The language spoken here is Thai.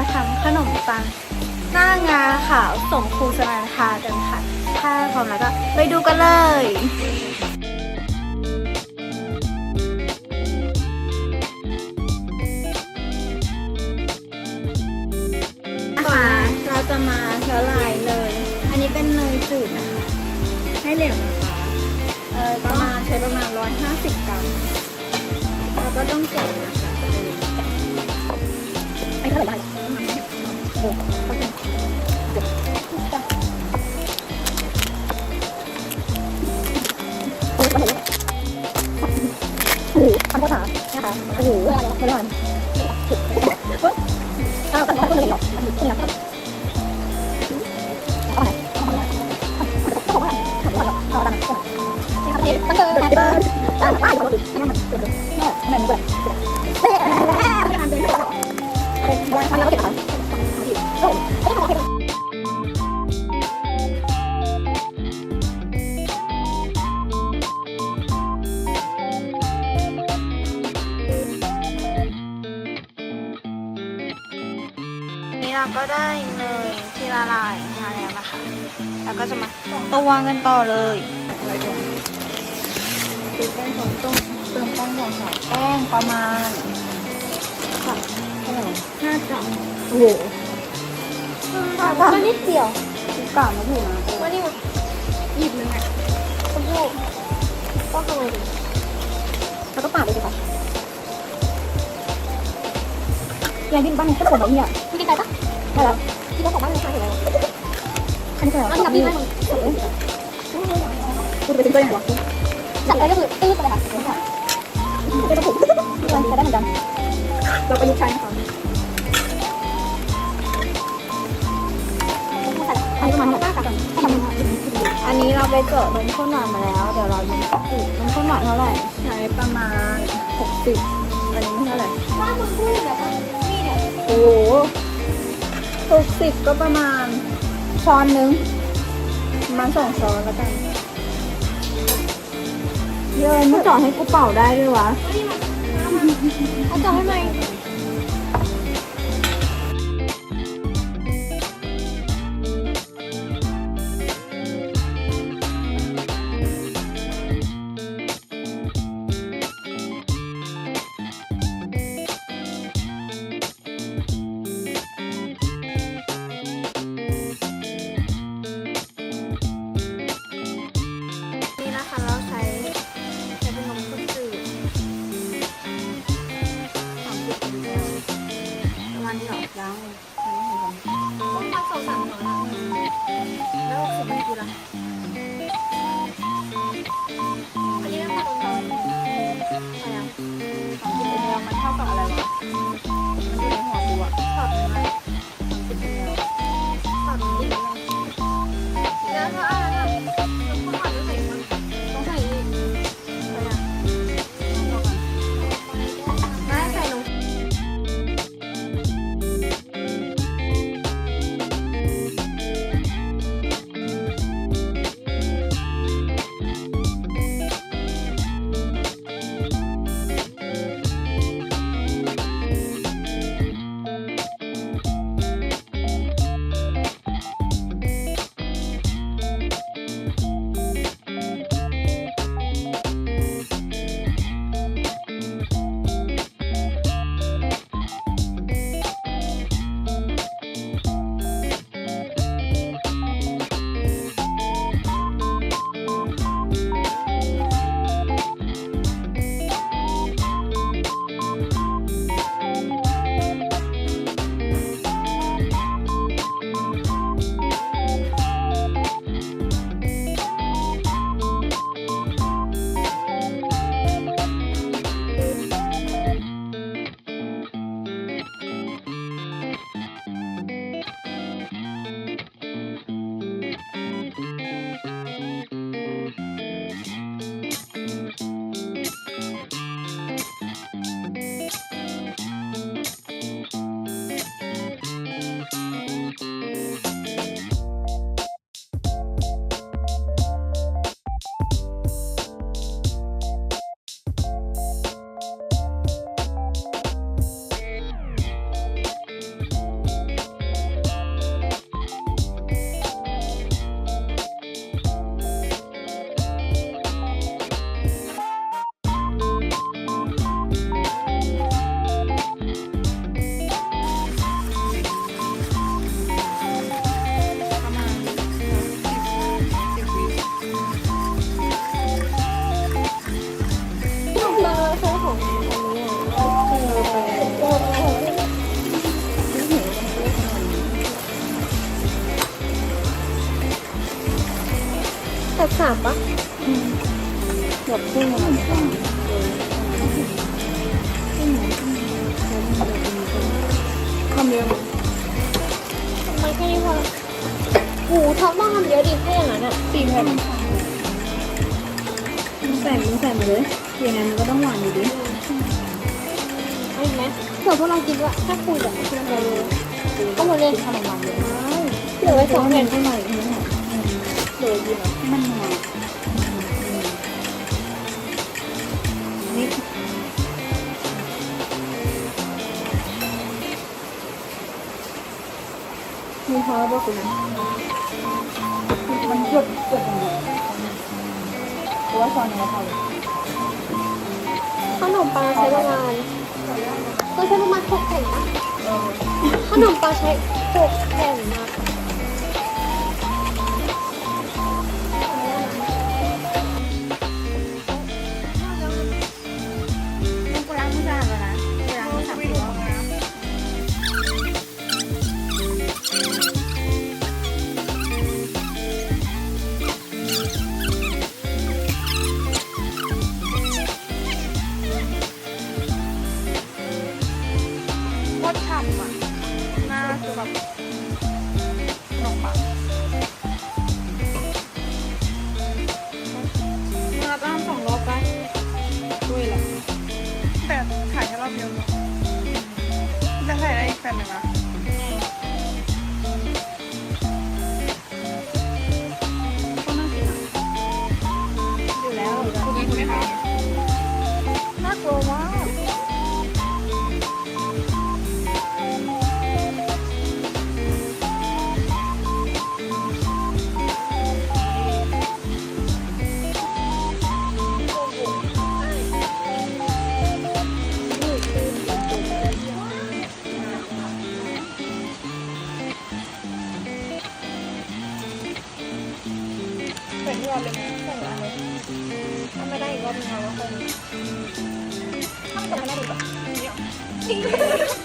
มาทำขนมปังหน้างาขาวส่งครูสนานคากันค่ะ ถ้าพร้อมแล้วก็ไปดูกันเลยนะคะเราจะมาละลายเลย อันนี้เป็นเนยจืดนะคะ ให้เหลวนะคะเออประมาณใช้ประมาณ 150 กรัมแล้วก็ต้องแกะนะำภาษานะคะโอ้โหไม่ได้เอาแต่ว่าคนอื่นหรอกมันมีคนละเอาไหนเอาไหนเอาไหนเอาไหนเอาไหนมันเกิดมันเกิดอ่าป้ายเขาดินั่นมันเกิดแม่แม่มันเกิดเฮ้ยมันเดินเป็นวันมันแล้วก็เก็บของโอ้ ละลายมาแล้วนะคะ แล้วก็จะมาตวางกันต่อเลยคือแป้งของต้มเติมแป้งของใส่แป้งประมาณค่ะห้ากรัมโอ้โหห้ากรัมนิดเดียวสิบกรัมนะถูกนะวันนี้หยิบหนึ่งอะชมพู่ก็ขโมยแล้วก็ปาดเลยสิคะยังดิ้นบ้างก็ผมแบบนี้อะพี่กินใจปะได้แล้ว อันนี้คืออะไรกับพี่บ้านคุณไปถึงตัวไหนวะจับได้ก็คือตื้อไปเลยค่ะไม่ต้องผูกใช้ได้เหมือนกันเราประยุกต์ใช้นะคะอันนี้ประมาณนี้ค่ะอันนี้เราไปเจาะนมข้นหวานมาแล้ว เดี๋ยวเราดูนมข้นหวานเท่าไหร่ใช้ประมาณหกสิบอันนี้ไม่เท่าไหร่บ้านมึงพูดแบบนี่เนี่ยโอ้โหหกสิบก็ประมาณ ช้อนนึงมาณสองช้อนแล้วกันเยอะไม่เจอดให้กูเป่าได้ด้วยวะ เอาจับให้ไหม สักสามปะแบบพุ่งมาแบบว่าความเยอะมั้ยทำไมแค่นี้พอหูท็อปต้องทำเยอะดิถ้าอย่างนั้นอะตีแบบมึงใส่มึงใส่มาเลยยังไงมันก็ต้องหวานอยู่ดีเอาอีกไหมเผื่อพวกเรากินว่าถ้าคุยแบบเพื่อนเราเลยก็หมดเลยขนมหวานเยอะมากเหลือไว้สองแผ่นเท่าไหร่ เลือดีเนาะให้มันหวนนี่มีพอแล้วป่คุณมันเกือบเกือบตรงนี้หรือว่าซอนนี้พอเลยขนมปังใช้ประมาณก็ใช้ประมาณหกแผ่นนะขนมปังใช้หกแผ่นนะ ถ่ เลยไหมใส่วันเลยถ้าไม่ได้อีกรอบนึงเราก็คงถ้าไม่ได้ดีกว่า